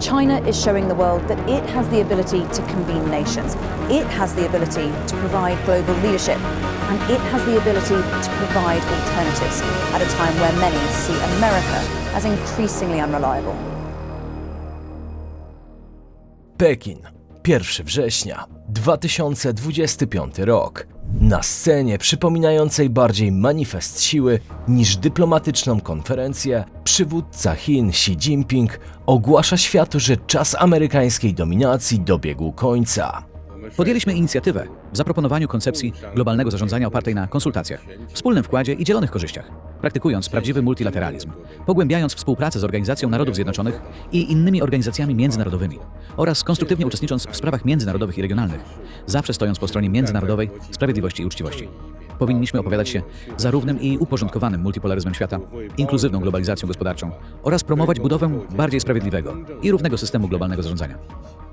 China is showing the world that it has the ability to convene nations. It has the ability to provide global leadership. And it has the ability to provide alternatives at a time where many see America as increasingly unreliable. Pekin, 1 września 2025 rok. Na scenie przypominającej bardziej manifest siły niż dyplomatyczną konferencję, przywódca Chin Xi Jinping ogłasza światu, że czas amerykańskiej dominacji dobiegł końca. Podjęliśmy inicjatywę w zaproponowaniu koncepcji globalnego zarządzania opartej na konsultacjach, wspólnym wkładzie i dzielonych korzyściach, praktykując prawdziwy multilateralizm, pogłębiając współpracę z Organizacją Narodów Zjednoczonych i innymi organizacjami międzynarodowymi oraz konstruktywnie uczestnicząc w sprawach międzynarodowych i regionalnych, zawsze stojąc po stronie międzynarodowej sprawiedliwości i uczciwości. Powinniśmy opowiadać się za równym i uporządkowanym multipolaryzmem świata, inkluzywną globalizacją gospodarczą oraz promować budowę bardziej sprawiedliwego i równego systemu globalnego zarządzania.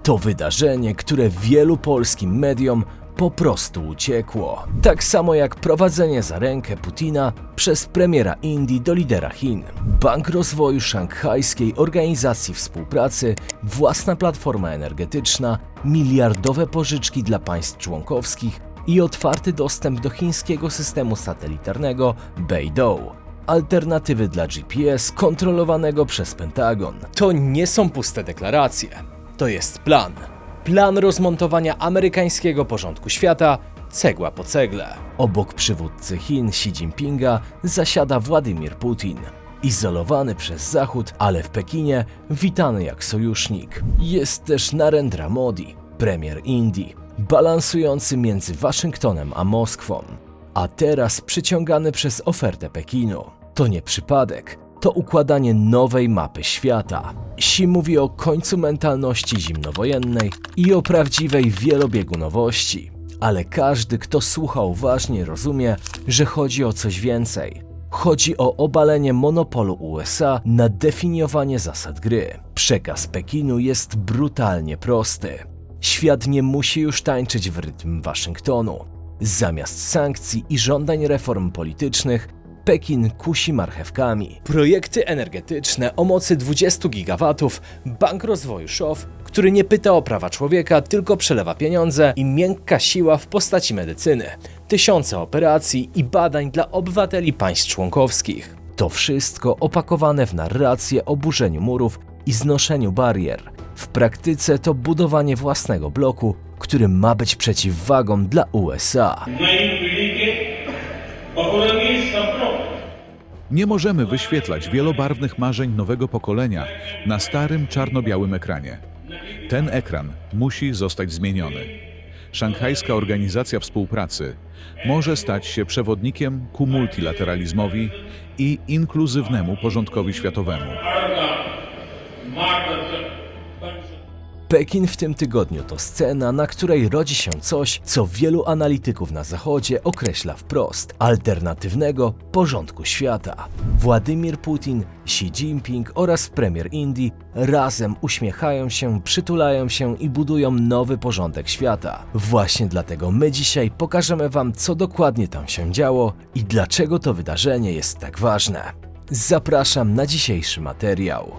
To wydarzenie, które wielu polskim mediom po prostu uciekło. Tak samo jak prowadzenie za rękę Putina przez premiera Indii do lidera Chin. Bank Rozwoju Szanghajskiej Organizacji Współpracy, własna platforma energetyczna, miliardowe pożyczki dla państw członkowskich i otwarty dostęp do chińskiego systemu satelitarnego Beidou alternatywy dla GPS kontrolowanego przez Pentagon. To nie są puste deklaracje. To jest plan. Plan rozmontowania amerykańskiego porządku świata cegła po cegle. Obok przywódcy Chin Xi Jinpinga zasiada Władimir Putin. Izolowany przez Zachód, ale w Pekinie witany jak sojusznik. Jest też Narendra Modi, premier Indii, balansujący między Waszyngtonem a Moskwą a teraz przyciągany przez ofertę Pekinu. To nie przypadek, to układanie nowej mapy świata. Xi mówi o końcu mentalności zimnowojennej i o prawdziwej wielobiegunowości. Ale każdy, kto słucha uważnie, rozumie, że chodzi o coś więcej. Chodzi o obalenie monopolu USA na definiowanie zasad gry. Przekaz Pekinu jest brutalnie prosty. Świat nie musi już tańczyć w rytm Waszyngtonu. Zamiast sankcji i żądań reform politycznych, Pekin kusi marchewkami. Projekty energetyczne o mocy 20 gigawatów, Bank Rozwoju SZOW, który nie pyta o prawa człowieka, tylko przelewa pieniądze i miękka siła w postaci medycyny. Tysiące operacji i badań dla obywateli państw członkowskich. To wszystko opakowane w narrację o burzeniu murów i znoszeniu barier. W praktyce to budowanie własnego bloku, który ma być przeciwwagą dla USA. Nie możemy wyświetlać wielobarwnych marzeń nowego pokolenia na starym czarno-białym ekranie. Ten ekran musi zostać zmieniony. Szanghajska Organizacja Współpracy może stać się przewodnikiem ku multilateralizmowi i inkluzywnemu porządkowi światowemu. Pekin w tym tygodniu to scena, na której rodzi się coś, co wielu analityków na Zachodzie określa wprost alternatywnego porządku świata. Władimir Putin, Xi Jinping oraz premier Indii razem uśmiechają się, przytulają się i budują nowy porządek świata. Właśnie dlatego my dzisiaj pokażemy Wam, co dokładnie tam się działo i dlaczego to wydarzenie jest tak ważne. Zapraszam na dzisiejszy materiał.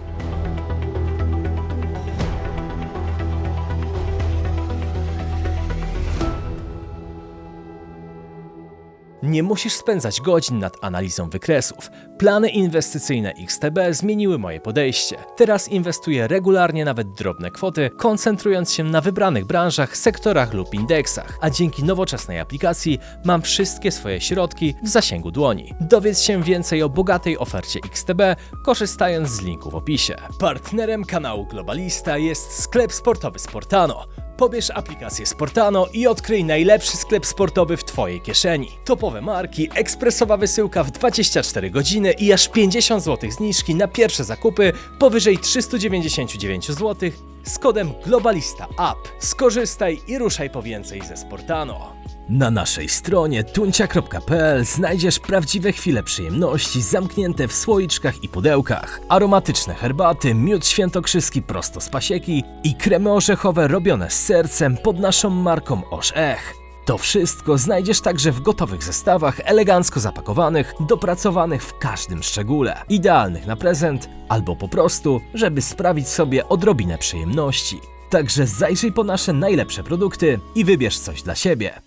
Nie musisz spędzać godzin nad analizą wykresów. Plany inwestycyjne XTB zmieniły moje podejście. Teraz inwestuję regularnie nawet drobne kwoty, koncentrując się na wybranych branżach, sektorach lub indeksach, a dzięki nowoczesnej aplikacji mam wszystkie swoje środki w zasięgu dłoni. Dowiedz się więcej o bogatej ofercie XTB, korzystając z linku w opisie. Partnerem kanału Globalista jest sklep sportowy Sportano. Pobierz aplikację Sportano i odkryj najlepszy sklep sportowy w Twojej kieszeni. Topowe marki, ekspresowa wysyłka w 24 godziny i aż 50 zł zniżki na pierwsze zakupy powyżej 399 zł z kodem Globalista App. Skorzystaj i ruszaj po więcej ze Sportano. Na naszej stronie tuncia.pl znajdziesz prawdziwe chwile przyjemności zamknięte w słoiczkach i pudełkach. Aromatyczne herbaty, miód świętokrzyski prosto z pasieki i kremy orzechowe robione z sercem pod naszą marką Orzech. To wszystko znajdziesz także w gotowych zestawach, elegancko zapakowanych, dopracowanych w każdym szczególe, idealnych na prezent albo po prostu, żeby sprawić sobie odrobinę przyjemności. Także zajrzyj po nasze najlepsze produkty i wybierz coś dla siebie.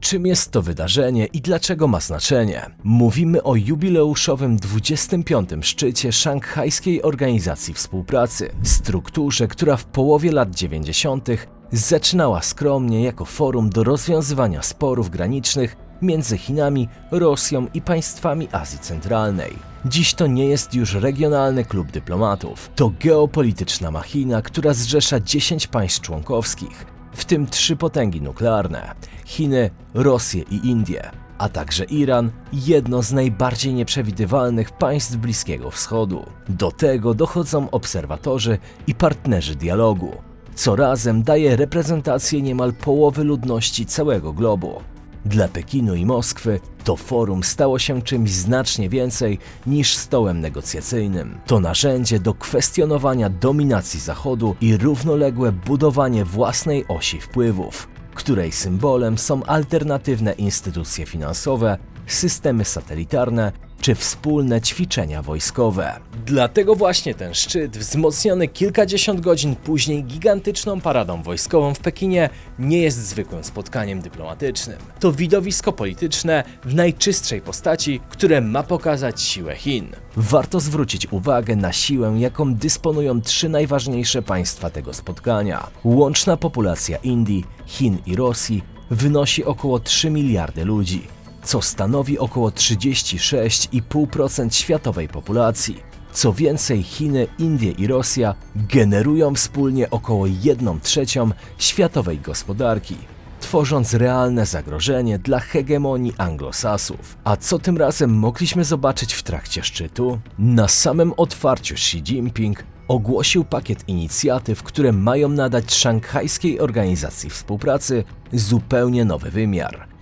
Czym jest to wydarzenie i dlaczego ma znaczenie? Mówimy o jubileuszowym 25. szczycie Szanghajskiej Organizacji Współpracy, strukturze, która w połowie lat 90. zaczynała skromnie jako forum do rozwiązywania sporów granicznych między Chinami, Rosją i państwami Azji Centralnej. Dziś to nie jest już regionalny klub dyplomatów. To geopolityczna machina, która zrzesza 10 państw członkowskich, w tym trzy potęgi nuklearne Chiny, Rosję i Indie, a także Iran, jedno z najbardziej nieprzewidywalnych państw Bliskiego Wschodu. Do tego dochodzą obserwatorzy i partnerzy dialogu, co razem daje reprezentację niemal połowy ludności całego globu. Dla Pekinu i Moskwy to forum stało się czymś znacznie więcej niż stołem negocjacyjnym. To narzędzie do kwestionowania dominacji Zachodu i równoległe budowanie własnej osi wpływów, której symbolem są alternatywne instytucje finansowe, systemy satelitarne czy wspólne ćwiczenia wojskowe. Dlatego właśnie ten szczyt, wzmocniony kilkadziesiąt godzin później gigantyczną paradą wojskową w Pekinie, nie jest zwykłym spotkaniem dyplomatycznym. To widowisko polityczne w najczystszej postaci, które ma pokazać siłę Chin. Warto zwrócić uwagę na siłę, jaką dysponują trzy najważniejsze państwa tego spotkania. Łączna populacja Indii, Chin i Rosji wynosi około 3 miliardy ludzi co stanowi około 36,5% światowej populacji. Co więcej, Chiny, Indie i Rosja generują wspólnie około 1 trzecią światowej gospodarki, tworząc realne zagrożenie dla hegemonii anglosasów. A co tym razem mogliśmy zobaczyć w trakcie szczytu? Na samym otwarciu Xi Jinping ogłosił pakiet inicjatyw, które mają nadać szanghajskiej organizacji współpracy zupełnie nowy wymiar.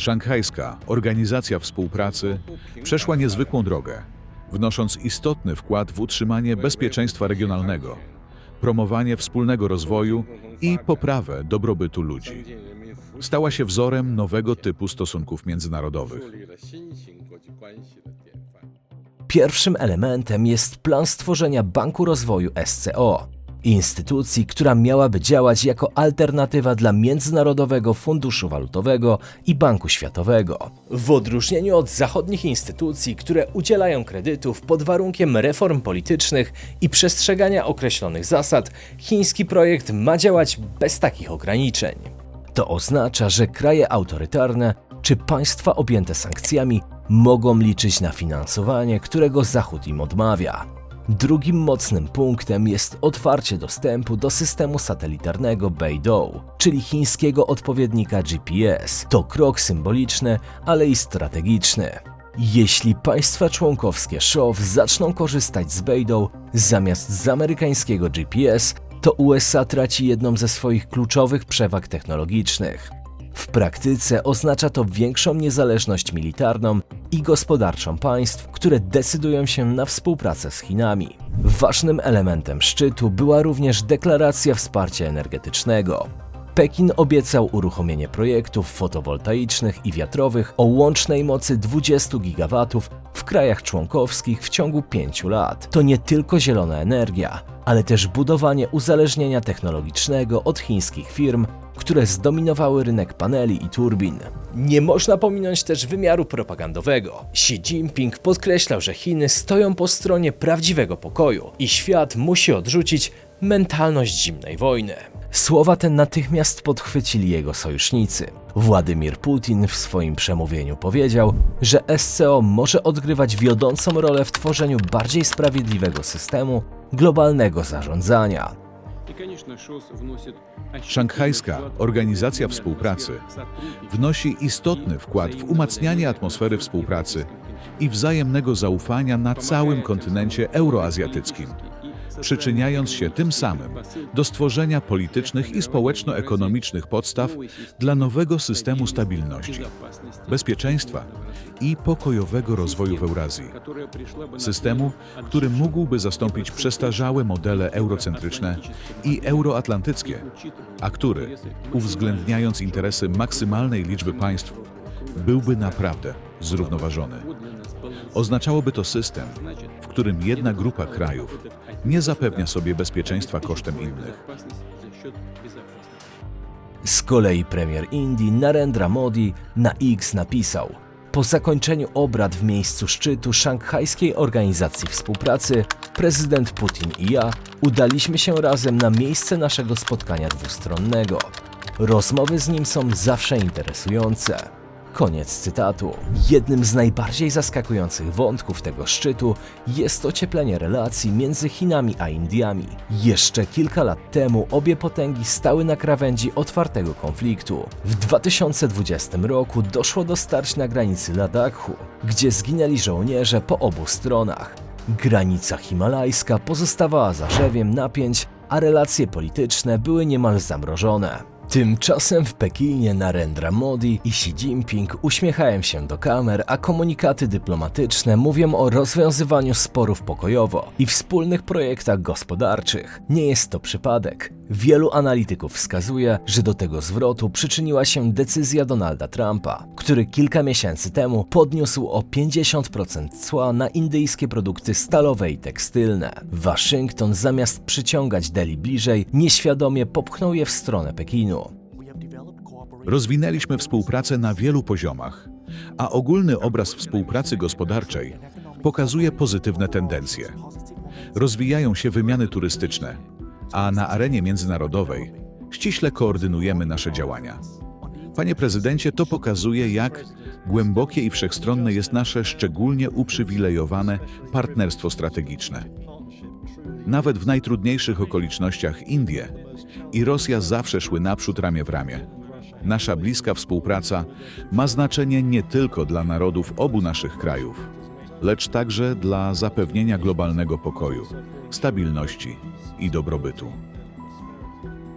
Szanghajska Organizacja Współpracy przeszła niezwykłą drogę, wnosząc istotny wkład w utrzymanie bezpieczeństwa regionalnego, promowanie wspólnego rozwoju i poprawę dobrobytu ludzi. Stała się wzorem nowego typu stosunków międzynarodowych. Pierwszym elementem jest plan stworzenia Banku Rozwoju SCO instytucji, która miałaby działać jako alternatywa dla Międzynarodowego Funduszu Walutowego i Banku Światowego. W odróżnieniu od zachodnich instytucji, które udzielają kredytów pod warunkiem reform politycznych i przestrzegania określonych zasad, chiński projekt ma działać bez takich ograniczeń. To oznacza, że kraje autorytarne czy państwa objęte sankcjami mogą liczyć na finansowanie, którego Zachód im odmawia. Drugim mocnym punktem jest otwarcie dostępu do systemu satelitarnego Beidou, czyli chińskiego odpowiednika GPS. To krok symboliczny, ale i strategiczny. Jeśli państwa członkowskie SHOW zaczną korzystać z Beidou zamiast z amerykańskiego GPS, to USA traci jedną ze swoich kluczowych przewag technologicznych. W praktyce oznacza to większą niezależność militarną i gospodarczą państw, które decydują się na współpracę z Chinami. Ważnym elementem szczytu była również deklaracja wsparcia energetycznego. Pekin obiecał uruchomienie projektów fotowoltaicznych i wiatrowych o łącznej mocy 20 gigawatów w krajach członkowskich w ciągu 5 lat. To nie tylko zielona energia, ale też budowanie uzależnienia technologicznego od chińskich firm, które zdominowały rynek paneli i turbin. Nie można pominąć też wymiaru propagandowego. Xi Jinping podkreślał, że Chiny stoją po stronie prawdziwego pokoju i świat musi odrzucić mentalność zimnej wojny. Słowa te natychmiast podchwycili jego sojusznicy. Władimir Putin w swoim przemówieniu powiedział, że SCO może odgrywać wiodącą rolę w tworzeniu bardziej sprawiedliwego systemu globalnego zarządzania. Szanghajska Organizacja Współpracy wnosi istotny wkład w umacnianie atmosfery współpracy i wzajemnego zaufania na całym kontynencie euroazjatyckim. Przyczyniając się tym samym do stworzenia politycznych i społeczno-ekonomicznych podstaw dla nowego systemu stabilności, bezpieczeństwa i pokojowego rozwoju w Eurazji. Systemu, który mógłby zastąpić przestarzałe modele eurocentryczne i euroatlantyckie, a który, uwzględniając interesy maksymalnej liczby państw, byłby naprawdę zrównoważony. Oznaczałoby to system, którym jedna grupa krajów nie zapewnia sobie bezpieczeństwa kosztem innych. Z kolei premier Indii Narendra Modi na X napisał: Po zakończeniu obrad w miejscu szczytu Szanghajskiej Organizacji Współpracy, prezydent Putin i ja udaliśmy się razem na miejsce naszego spotkania dwustronnego. Rozmowy z nim są zawsze interesujące. Koniec cytatu. Jednym z najbardziej zaskakujących wątków tego szczytu jest ocieplenie relacji między Chinami a Indiami. Jeszcze kilka lat temu obie potęgi stały na krawędzi otwartego konfliktu. W 2020 roku doszło do starć na granicy Ladakhu, gdzie zginęli żołnierze po obu stronach. Granica himalajska pozostawała zarzewiem napięć, a relacje polityczne były niemal zamrożone. Tymczasem w Pekinie Narendra Modi i Xi Jinping uśmiechają się do kamer, a komunikaty dyplomatyczne mówią o rozwiązywaniu sporów pokojowo i wspólnych projektach gospodarczych. Nie jest to przypadek. Wielu analityków wskazuje, że do tego zwrotu przyczyniła się decyzja Donalda Trumpa, który kilka miesięcy temu podniósł o 50% cła na indyjskie produkty stalowe i tekstylne. Waszyngton zamiast przyciągać Delhi bliżej, nieświadomie popchnął je w stronę Pekinu. Rozwinęliśmy współpracę na wielu poziomach, a ogólny obraz współpracy gospodarczej pokazuje pozytywne tendencje. Rozwijają się wymiany turystyczne, a na arenie międzynarodowej ściśle koordynujemy nasze działania. Panie prezydencie, to pokazuje, jak głębokie i wszechstronne jest nasze szczególnie uprzywilejowane partnerstwo strategiczne. Nawet w najtrudniejszych okolicznościach Indie i Rosja zawsze szły naprzód ramię w ramię. Nasza bliska współpraca ma znaczenie nie tylko dla narodów obu naszych krajów, lecz także dla zapewnienia globalnego pokoju, stabilności i dobrobytu.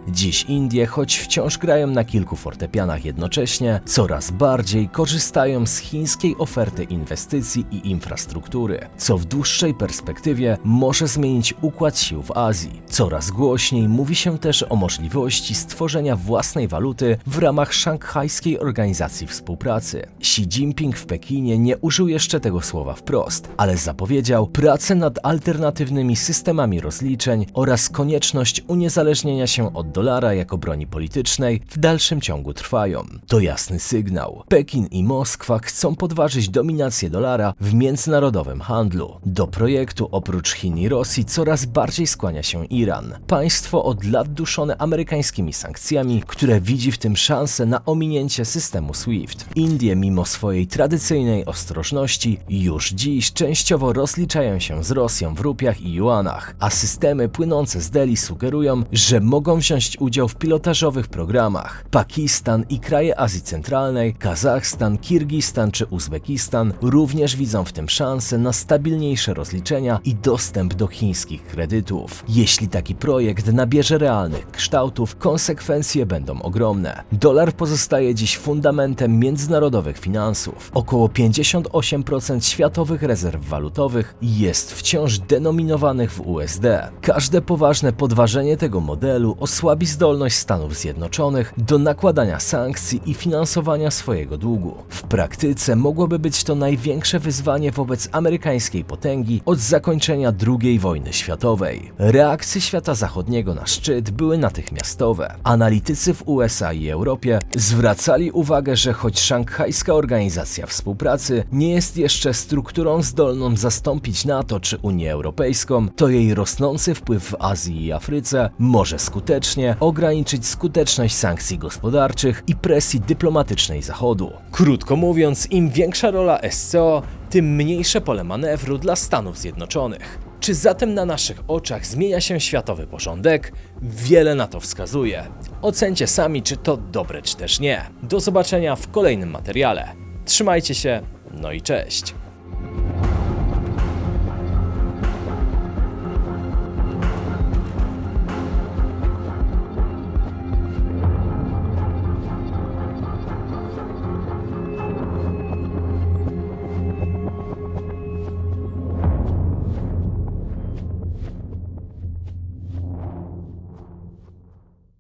Dziś Indie, choć wciąż grają na kilku fortepianach jednocześnie, coraz bardziej korzystają z chińskiej oferty inwestycji i infrastruktury, co w dłuższej perspektywie może zmienić układ sił w Azji. Coraz głośniej mówi się też o możliwości stworzenia własnej waluty w ramach Szanghajskiej Organizacji Współpracy. Xi Jinping w Pekinie nie użył jeszcze tego słowa wprost, ale zapowiedział pracę nad alternatywnymi systemami rozliczeń oraz konieczność uniezależnienia się od dolara jako broni politycznej w dalszym ciągu trwają. To jasny sygnał. Pekin i Moskwa chcą podważyć dominację dolara w międzynarodowym handlu. Do projektu oprócz Chin i Rosji coraz bardziej skłania się Iran. Państwo od lat duszone amerykańskimi sankcjami, które widzi w tym szansę na ominięcie systemu SWIFT. Indie mimo swojej tradycyjnej ostrożności już dziś częściowo rozliczają się z Rosją w rupiach i juanach, a systemy płynące z Delhi sugerują, że mogą wziąć udział w pilotażowych programach. Pakistan i kraje Azji Centralnej, Kazachstan, Kirgistan czy Uzbekistan również widzą w tym szansę na stabilniejsze rozliczenia i dostęp do chińskich kredytów. Jeśli taki projekt nabierze realnych kształtów, konsekwencje będą ogromne. Dolar pozostaje dziś fundamentem międzynarodowych finansów. Około 58% światowych rezerw walutowych jest wciąż denominowanych w USD. Każde poważne podważenie tego modelu osłabi zdolność Stanów Zjednoczonych do nakładania sankcji i finansowania swojego długu. W praktyce mogłoby być to największe wyzwanie wobec amerykańskiej potęgi od zakończenia II wojny światowej. Reakcje świata zachodniego na szczyt były natychmiastowe. Analitycy w USA i Europie zwracali uwagę, że choć Szanghajska Organizacja Współpracy nie jest jeszcze strukturą zdolną zastąpić NATO czy Unię Europejską, to jej rosnący wpływ w Azji i Afryce może skutecznie ograniczyć skuteczność sankcji gospodarczych i presji dyplomatycznej Zachodu. Krótko mówiąc, im większa rola SCO, tym mniejsze pole manewru dla Stanów Zjednoczonych. Czy zatem na naszych oczach zmienia się światowy porządek? Wiele na to wskazuje. Ocencie sami, czy to dobre, czy też nie. Do zobaczenia w kolejnym materiale. Trzymajcie się, no i cześć.